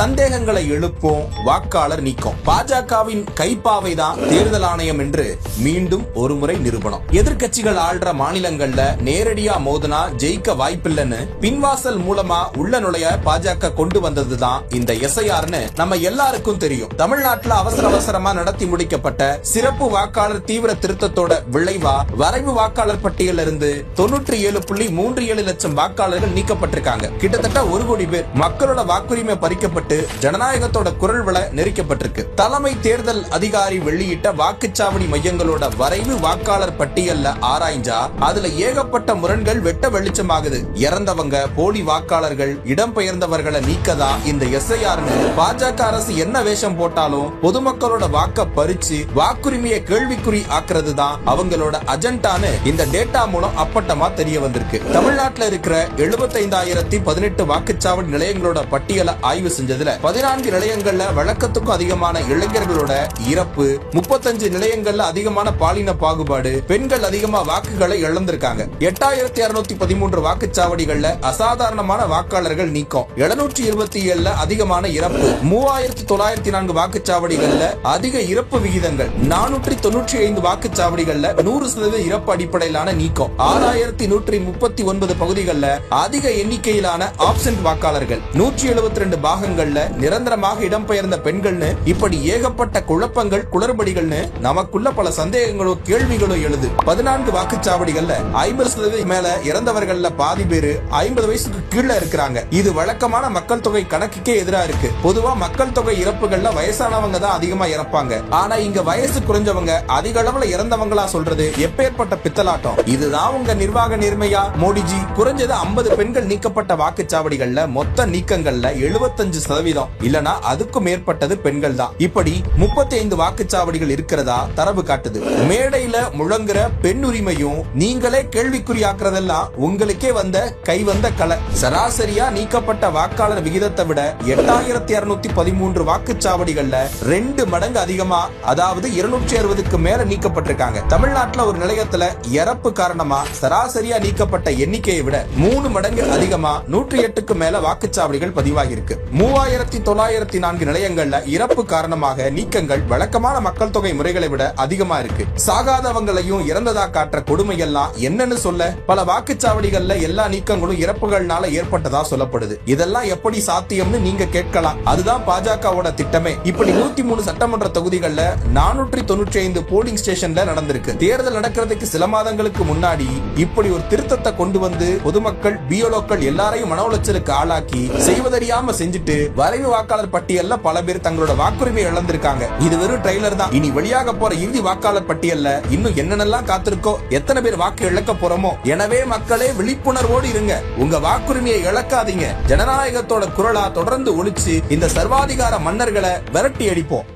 சந்தேகங்களை எழுப்பும் வாக்காளர் நீக்கம். பாஜகவின் கைப்பாவை தான் தேர்தல் ஆணையம் என்று மீண்டும் ஒருமுறை நிரூபணம். எதிர்கட்சிகள் ஆள்ற மாநிலங்கள்ல நேரடியா மோதனா ஜெயிக்க வாய்ப்பில்லைன்னு பின்வாசல் மூலமா உள்ள நுழைய பாஜக கொண்டு வந்ததுதான் இந்த எஸ்ஐஆர்னு நம்ம எல்லாருக்கும் தெரியும். தமிழ்நாட்டுல அவசர அவசரமா நடத்தி முடிக்கப்பட்ட சிறப்பு வாக்காளர் தீவிர திருத்தத்தோட விளைவா வரைவு வாக்காளர் பட்டியலில் இருந்து தொன்னூற்றி ஏழு புள்ளி மூன்று ஏழு லட்சம் வாக்காளர்கள் நீக்கப்பட்டிருக்காங்க. கிட்டத்தட்ட ஒரு கோடி பேர் மக்களோட வாக்குரிமை பறிக்கப்பட்டு ஜனநாயகத்தோட குரல் வள நெரிக்கப்பட்டிருக்கு. தலைமை தேர்தல் அதிகாரி வெளியிட்ட வாக்குச்சாவடி மையங்களோட வரைவு வாக்காளர் பட்டியல்ல ஆராய்ஞ்சா அதுல ஏகப்பட்ட முரண்கள் வெட்ட வெளிச்சமாகுது. இறந்தவங்க போலி வாக்காளர்கள் இடம்பெயர்ந்தவர்களை நீக்கதா இந்த எஸ்ஐஆர்னு பாஜக அரசு என்ன வேஷம் போட்டாலும் பொதுமக்களோட வாக்க பறிச்சு வாக்குரிமையை கேள்விக்குறி ஆக்குறது தான் அவங்களோட அஜெண்டான்னு இந்த டேட்டா மூலம் அப்பட்டமா தெரிய வந்திருக்கு. தமிழ்நாட்டில் இருக்கிற எழுபத்தைந்தாயிரத்தி பதினெட்டு வாக்குச்சாவடி நிலையங்களோட பட்டியலை ஆய்வு செஞ்சு செஞ்சதுல பதினான்கு நிலையங்கள்ல வழக்கத்துக்கும் அதிகமான இளைஞர்களோட இறப்பு முப்பத்தஞ்சு நிலையங்கள்ல அதிகமான பாலின பாகுபாடு பெண்கள் அதிகமா வாக்குகளை இழந்திருக்காங்க. எட்டாயிரத்தி அறுநூத்தி பதிமூன்று வாக்குச்சாவடிகள்ல அசாதாரணமான வாக்காளர்கள் நீக்கம். எழுநூற்றி இருபத்தி ஏழுல அதிகமான இறப்பு. மூவாயிரத்தி தொள்ளாயிரத்தி நான்கு வாக்குச்சாவடிகள்ல அதிக இறப்பு விகிதங்கள். நானூற்றி தொன்னூற்றி ஐந்து வாக்குச்சாவடிகள்ல நூறு சதவீத இறப்பு அடிப்படையிலான நீக்கம். ஆறாயிரத்தி நூற்றி முப்பத்தி ஒன்பது பகுதிகளில் அதிக எண்ணிக்கையிலான ஆப்சென்ட் வாக்காளர்கள். நூற்றி எழுபத்தி ரெண்டு குடும்பங்கள்ல நிரந்தரமாக இடம்பெயர்ந்த பெண்கள்னு இப்படி ஏகப்பட்ட குழப்பங்கள் குளறுபடிகள்னு நமக்குள்ள பல சந்தேகங்களோ கேள்விகளோ எழுது. பதினான்கு வாக்குச்சாவடிகள்ல ஐம்பது சதவீதம் மேல இறந்தவர்கள்ல பாதி பேரு ஐம்பது வயசுக்கு கீழே இருக்கிறாங்க. இது வழக்கமான மக்கள் தொகை கணக்குக்கே எதிரா இருக்கு. பொதுவா மக்கள் தொகை இறப்புகள்ல வயசானவங்க தான் அதிகமா இறப்பாங்க. ஆனா இங்க வயசு குறைஞ்சவங்க அதிக அளவுல இறந்தவங்களா சொல்றது எப்பேற்பட்ட பித்தலாட்டம். இதுதான் உங்க நிர்வாக நேர்மையா? மோடிஜி குறைஞ்சது ஐம்பது பெண்கள் நீக்கப்பட்ட வாக்குச்சாவடிகள்ல மொத்த நீக்கங்கள்ல எழுபத்தஞ்சு சதவீதம். இல்லனா அதுக்கும் மேற்பட்டது பெண்கள் தான் இப்படி முப்பத்தி ஐந்து வாக்குச்சாவடிகள் இருக்கிறதா தரவு காட்டுது. மேடையில முழங்குற பெண் உரிமையும் நீங்களே கேள்விக்குறியாக்குறதெல்லாம் உங்களுக்கே வந்த கை வந்த கலை சராசரியா நீக்கப்பட்ட வாக்காளர் விகிதத்தை விட எட்டாயிரத்தி இருநூத்தி பதிமூன்று வாக்குச்சாவடிகள்ல ரெண்டு மடங்கு அதிகமா அதாவது இருநூற்றி அறுபதுக்கு மேல நீக்கப்பட்டிருக்காங்க. தமிழ்நாட்டுல ஒரு நிலையத்துல இறப்பு காரணமா சராசரியா நீக்கப்பட்ட எண்ணிக்கையை விட மூணு மடங்கு அதிகமா நூற்றி எட்டுக்கு மேல வாக்குச்சாவடிகள் பதிவாகியிருக்கு. மூவாயிரத்தி தொள்ளாயிரத்தி நான்கு நிலையங்கள்ல இறப்பு காரணமாக நீக்கங்கள் வழக்கமான மக்கள் தொகை முறைகளை விட அதிகமா இருக்கு. சாகாதவங்களையும் இறந்ததா காட்டுற கொடுமையெல்லாம் என்னன்னு சொல்ல பல வாக்குச்சாவடிகள்ல எல்லா நீக்கங்களும் இறப்புகள்னால ஏற்பட்டதா சொல்லப்படுது. இதெல்லாம் எப்படி சாத்தியம்னு நீங்க கேட்கலாம். அதுதான் பாஜகவோட திட்டமே. இப்படி நூத்தி மூணு சட்டமன்ற தொகுதிகள்ல நானூற்றி தொண்ணூற்றி ஐந்து போலிங் ஸ்டேஷன்ல நடந்திருக்கு. தேர்தல் நடக்கிறதுக்கு சில மாதங்களுக்கு முன்னாடி இப்படி ஒரு திருத்தத்தை கொண்டு வந்து பொதுமக்கள் பியோலோக்கள் எல்லாரையும் மன உளைச்சலுக்கு ஆளாக்கி செய்வதறியாம செஞ்சுட்டு வரைவு வாக்காளர் பட்டியல்ல பல பேர் தங்களோட வாக்குரிமை இழந்திருக்காங்க. இது வெறும் ட்ரெய்லர் தான். இனி வெளியாக போற இறுதி வாக்காளர் பட்டியல்ல இன்னும் என்னென்னலாம் காத்திருக்கோ எத்தனை பேர் வாக்கு இழக்க போறோமோ. எனவே மக்களே விழிப்புணர்வோடு இருங்க. உங்க வாக்குரிமையை இழக்காதீங்க. ஜனநாயகத்தோட குரலா தொடர்ந்து ஒழிச்சு இந்த சர்வாதிகார மன்னர்களை விரட்டி அடிப்போம்.